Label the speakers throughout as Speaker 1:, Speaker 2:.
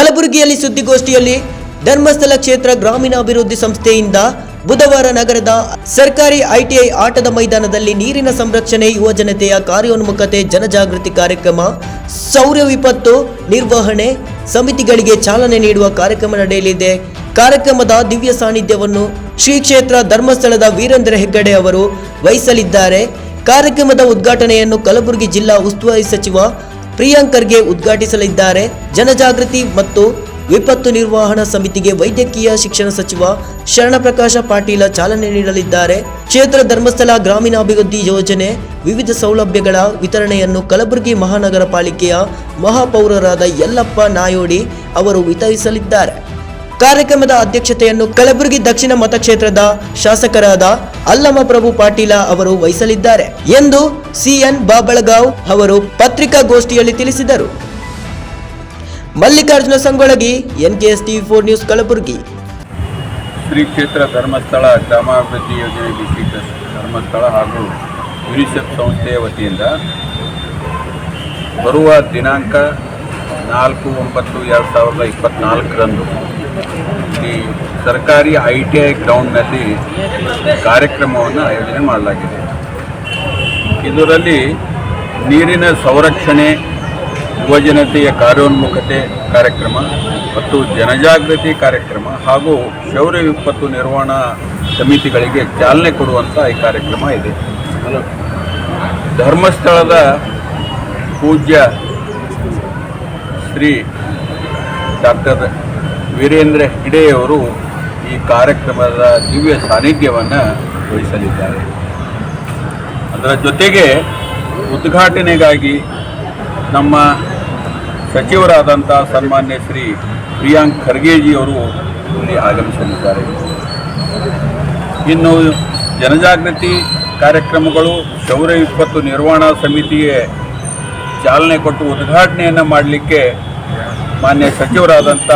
Speaker 1: ಕಲಬುರಗಿಯಲ್ಲಿ ಸುದ್ದಿಗೋಷ್ಠಿಯಲ್ಲಿ ಧರ್ಮಸ್ಥಳ ಕ್ಷೇತ್ರ ಗ್ರಾಮೀಣಾಭಿವೃದ್ಧಿ ಸಂಸ್ಥೆಯಿಂದ ಬುಧವಾರ ನಗರದ ಸರ್ಕಾರಿ ಐಟಿಐ ಆಟದ ಮೈದಾನದಲ್ಲಿ ನೀರಿನ ಸಂರಕ್ಷಣೆ ಯುವಜನತೆಯ ಕಾರ್ಯೋನ್ಮುಖತೆ, ಜನಜಾಗೃತಿ ಕಾರ್ಯಕ್ರಮ, ಸೌರ ವಿಪತ್ತು ನಿರ್ವಹಣೆ ಸಮಿತಿಗಳಿಗೆ ಚಾಲನೆ ನೀಡುವ ಕಾರ್ಯಕ್ರಮ ನಡೆಯಲಿದೆ. ಕಾರ್ಯಕ್ರಮದ ದಿವ್ಯ ಸಾನ್ನಿಧ್ಯವನ್ನು ಶ್ರೀ ಕ್ಷೇತ್ರ ಧರ್ಮಸ್ಥಳದ ವೀರೇಂದ್ರ ಹೆಗ್ಗಡೆ ಅವರು ವಹಿಸಲಿದ್ದಾರೆ. ಕಾರ್ಯಕ್ರಮದ ಉದ್ಘಾಟನೆಯನ್ನು ಕಲಬುರಗಿ ಜಿಲ್ಲಾ ಉಸ್ತುವಾರಿ ಸಚಿವ ಪ್ರಿಯಾಂಕ್ ಖರ್ಗೆ ಉದ್ಘಾಟಿಸಲಿದ್ದಾರೆ. ಜನಜಾಗೃತಿ ಮತ್ತು ವಿಪತ್ತು ನಿರ್ವಹಣಾ ಸಮಿತಿಗೆ ವೈದ್ಯಕೀಯ ಶಿಕ್ಷಣ ಸಚಿವ ಶರಣಪ್ರಕಾಶ ಪಾಟೀಲ ಚಾಲನೆ ನೀಡಲಿದ್ದಾರೆ. ಕ್ಷೇತ್ರ ಧರ್ಮಸ್ಥಳ ಗ್ರಾಮೀಣಾಭಿವೃದ್ಧಿ ಯೋಜನೆ ವಿವಿಧ ಸೌಲಭ್ಯಗಳ ವಿತರಣೆಯನ್ನು ಕಲಬುರಗಿ ಮಹಾನಗರ ಪಾಲಿಕೆಯ ಮಹಾಪೌರರಾದ ಯಲ್ಲಪ್ಪ ನಾಯೋಡಿ ಅವರು ವಿತರಿಸಲಿದ್ದಾರೆ. ಕಾರ್ಯಕ್ರಮದ ಅಧ್ಯಕ್ಷತೆಯನ್ನು ಕಲಬುರಗಿ ದಕ್ಷಿಣ ಮತಕ್ಷೇತ್ರದ ಶಾಸಕರಾದ ಅಲ್ಲಮ ಪ್ರಭು ಪಾಟೀಲ ಅವರು ವಹಿಸಲಿದ್ದಾರೆ ಎಂದು ಸಿಎನ್ ಬಾಬಳಗಾವ್ ಅವರು ಪತ್ರಿಕಾಗೋಷ್ಠಿಯಲ್ಲಿ ತಿಳಿಸಿದರು. Mallikarjuna Sangolagi NKS TV four news Kalaburagi.
Speaker 2: Shri Kshetra Dharmasthala ಗ್ರಾಮಾಭಿವೃದ್ಧಿ ಯೋಜನೆ ಧರ್ಮಸ್ಥಳ ಹಾಗೂ ಯುನಿಸೆಫ್ ಸಂಸ್ಥೆಯ ವತಿಯಿಂದ ಬರುವ ದಿನಾಂಕ ನಾಲ್ಕು ಒಂಬತ್ತು ಎರಡು ಸಾವಿರದ ಇಪ್ಪತ್ತ್ನಾಲ್ಕರಂದು ಈ ಸರ್ಕಾರಿ ಐ ಟಿ ಐ ಗ್ರೌಂಡ್ನಲ್ಲಿ ಕಾರ್ಯಕ್ರಮವನ್ನು ಆಯೋಜನೆ ಮಾಡಲಾಗಿದೆ. ಇದರಲ್ಲಿ ನೀರಿನ ಸಂರಕ್ಷಣೆ, ಯುವಜನತೆಯ ಕಾರ್ಯೋನ್ಮುಖತೆ ಕಾರ್ಯಕ್ರಮ ಮತ್ತು ಜನಜಾಗೃತಿ ಕಾರ್ಯಕ್ರಮ ಹಾಗೂ ಶೌರ್ಯ ವಿಪತ್ತು ನಿರ್ವಹಣಾ ಸಮಿತಿಗಳಿಗೆ ಚಾಲನೆ ಕೊಡುವಂಥ ಈ ಕಾರ್ಯಕ್ರಮ ಇದೆ. ಧರ್ಮಸ್ಥಳದ ಪೂಜ್ಯ ಶ್ರೀ ಡಾಕ್ಟರ್ ವೀರೇಂದ್ರ ಹೆಗಡೆಯವರು ಈ ಕಾರ್ಯಕ್ರಮದ ದಿವ್ಯ ಸಾನ್ನಿಧ್ಯವನ್ನು ವಹಿಸಲಿದ್ದಾರೆ. ಅದರ ಜೊತೆಗೆ ಉದ್ಘಾಟನೆಗಾಗಿ ನಮ್ಮ ಸಚಿವರಾದಂಥ ಸನ್ಮಾನ್ಯ ಶ್ರೀ ಪ್ರಿಯಾಂಕ್ ಖರ್ಗೆಜಿಯವರು ಇಲ್ಲಿ ಆಗಮಿಸಲಿದ್ದಾರೆ. ಇನ್ನು ಜನಜಾಗೃತಿ ಕಾರ್ಯಕ್ರಮಗಳು ಶೌರ್ಯ ವಿಪತ್ತು ನಿರ್ವಹಣಾ ಸಮಿತಿಗೆ ಚಾಲನೆ ಕೊಟ್ಟು ಉದ್ಘಾಟನೆಯನ್ನು ಮಾಡಲಿಕ್ಕೆ ಮಾನ್ಯ ಸಚಿವರಾದಂಥ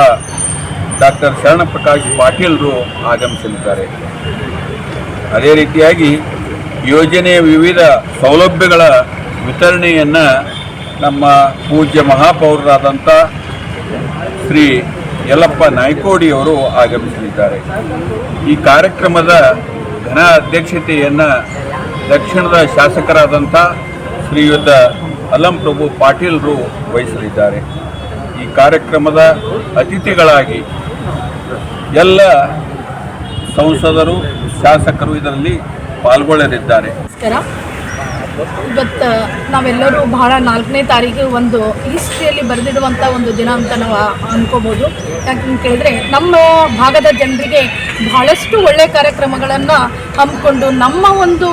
Speaker 2: ಡಾಕ್ಟರ್ ಶರಣಪ್ರಕಾಶ್ ಪಾಟೀಲ್ರು ಆಗಮಿಸಲಿದ್ದಾರೆ. ಅದೇ ರೀತಿಯಾಗಿ ಯೋಜನೆಯ ವಿವಿಧ ಸೌಲಭ್ಯಗಳ ವಿತರಣೆಯನ್ನು ನಮ್ಮ ಪೂಜ್ಯ ಮಹಾಪೌರರಾದಂಥ ಶ್ರೀ ಯಲ್ಲಪ್ಪ ನಾಯ್ಕೋಡಿಯವರು ಆಗಮಿಸಲಿದ್ದಾರೆ. ಈ ಕಾರ್ಯಕ್ರಮದ ಘನ ಅಧ್ಯಕ್ಷತೆಯನ್ನು ದಕ್ಷಿಣದ ಶಾಸಕರಾದಂಥ ಶ್ರೀಯುತ ಅಲಂ ಪ್ರಭು ಪಾಟೀಲ್ರು ವಹಿಸಲಿದ್ದಾರೆ. ಈ ಕಾರ್ಯಕ್ರಮದ ಅತಿಥಿಗಳಾಗಿ ಎಲ್ಲ ಸಂಸದರು, ಶಾಸಕರು ಇದರಲ್ಲಿ ಪಾಲ್ಗೊಳ್ಳಲಿದ್ದಾರೆ.
Speaker 3: ಇವತ್ತು ನಾವೆಲ್ಲರೂ ಬಹಳ ನಾಲ್ಕನೇ ತಾರೀಕು ಒಂದು ಹಿಸ್ಟ್ರಿಯಲ್ಲಿ ಬರೆದಿಡುವಂಥ ಒಂದು ದಿನ ಅಂತ ನಾವು ಅಂದ್ಕೋಬೋದು ಯಾಕಂತ ಕೇಳಿದ್ರೆ ನಮ್ಮ ಭಾಗದ ಜನರಿಗೆ ಬಹಳಷ್ಟು ಒಳ್ಳೆಯ ಕಾರ್ಯಕ್ರಮಗಳನ್ನು ಹಮ್ಮಿಕೊಂಡು ನಮ್ಮ ಒಂದು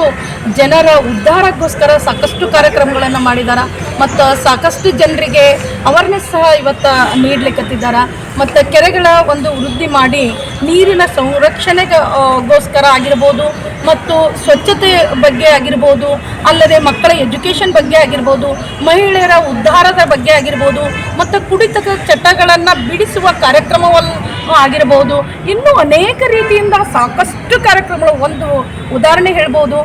Speaker 3: ಜನರ ಉದ್ಧಾರಕ್ಕೋಸ್ಕರ ಸಾಕಷ್ಟು ಕಾರ್ಯಕ್ರಮಗಳನ್ನು ಮಾಡಿದ್ದಾರೆ ಮತ್ತು ಸಾಕಷ್ಟು ಜನರಿಗೆ ಅವೇರ್ನೆಸ್ ಸಹ ಇವತ್ತು ನೀಡ್ಲಿಕ್ಕತ್ತಿದ್ದಾರೆ ಮತ್ತು ಕೆರೆಗಳ ಒಂದು ವೃದ್ಧಿ ಮಾಡಿ ನೀರಿನ ಸಂರಕ್ಷಣೆಗೋಸ್ಕರ ಆಗಿರ್ಬೋದು ಮತ್ತು ಸ್ವಚ್ಛತೆ ಬಗ್ಗೆ ಆಗಿರ್ಬೋದು, ಅಲ್ಲದೆ ಮಕ್ಕಳ ಎಜುಕೇಷನ್ ಬಗ್ಗೆ ಆಗಿರ್ಬೋದು, ಮಹಿಳೆಯರ ಉದ್ಧಾರದ ಬಗ್ಗೆ ಆಗಿರ್ಬೋದು, ಮತ್ತು ಕುಡಿತದ ಚಟಗಳನ್ನು ಬಿಡಿಸುವ ಕಾರ್ಯಕ್ರಮವನ್ನು ಆಗಿರ್ಬೋದು. ಇನ್ನೂ ಅನೇಕ ರೀತಿಯಿಂದ ಸಾಕಷ್ಟು ಕಾರ್ಯಕ್ರಮಗಳು ಒಂದು ಉದಾಹರಣೆ ಹೇಳ್ಬೋದು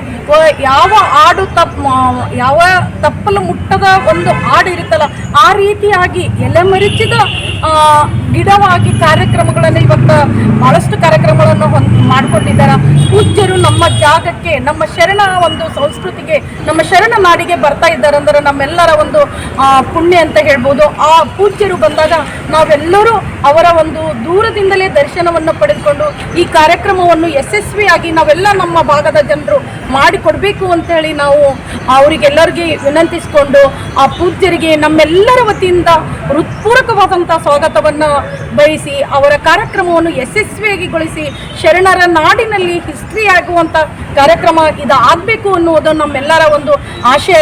Speaker 3: ಯಾವ ಹಾಡು ತಪ್ ಮ- ಯಾವ ತಪ್ಪಲು ಮುಟ್ಟದ ಒಂದು ಹಾಡು ಇರುತ್ತಲ್ಲ ಆ ರೀತಿಯಾಗಿ ಎಲೆಮರಿಚಿದ ಆ, ಗಿಡವಾಗಿ ಕಾರ್ಯಕ್ರಮಗಳನ್ನು ಇವತ್ತು ಬಹಳಷ್ಟು ಕಾರ್ಯಕ್ರಮಗಳನ್ನು ಹೊಂದ್ ಮಾಡಿಕೊಂಡಿದ್ದಾರೆ. ಪೂಜ್ಯರು ನಮ್ಮ ಜಾಗಕ್ಕೆ, ನಮ್ಮ ಶರಣ ಒಂದು ಸಂಸ್ಕೃತಿಗೆ, ನಮ್ಮ ಶರಣ ನಾಡಿಗೆ ಬರ್ತಾ ಇದ್ದಾರೆ ಅಂದರೆ ನಮ್ಮೆಲ್ಲರ ಒಂದು ಪುಣ್ಯ ಅಂತ ಹೇಳ್ಬೋದು. ಆ ಪೂಜ್ಯರು ಬಂದಾಗ ನಾವೆಲ್ಲರೂ ಅವರ ಒಂದು ದೂರದಿಂದಲೇ ದರ್ಶನವನ್ನು ಪಡೆದುಕೊಂಡು ಈ ಕಾರ್ಯಕ್ರಮವನ್ನು ಯಶಸ್ವಿಯಾಗಿ ನಾವೆಲ್ಲ ನಮ್ಮ ಭಾಗದ ಜನರು ಮಾಡಿಕೊಡ್ಬೇಕು ಅಂತೇಳಿ ನಾವು ಅವರಿಗೆಲ್ಲರಿಗೆ ವಿನಂತಿಸಿಕೊಂಡು ಆ ಪೂಜ್ಯರಿಗೆ ನಮ್ಮೆಲ್ಲರ ವತಿಯಿಂದ ಹೃತ್ಪೂರ್ವಕವಾದಂಥ ಸ್ವಾಗತವನ್ನು ಬಯಸಿ ಅವರ ಕಾರ್ಯಕ್ರಮವನ್ನು ಯಶಸ್ವಿಯಾಗಿಗೊಳಿಸಿ ಶರಣರ ನಾಡಿನಲ್ಲಿ ಹಿಸ್ಟ್ರಿ ಆಗುವಂತ ಕಾರ್ಯಕ್ರಮ ಇದಾಗಬೇಕು ಅನ್ನುವುದು ನಮ್ಮೆಲ್ಲರ ಒಂದು ಆಶಯ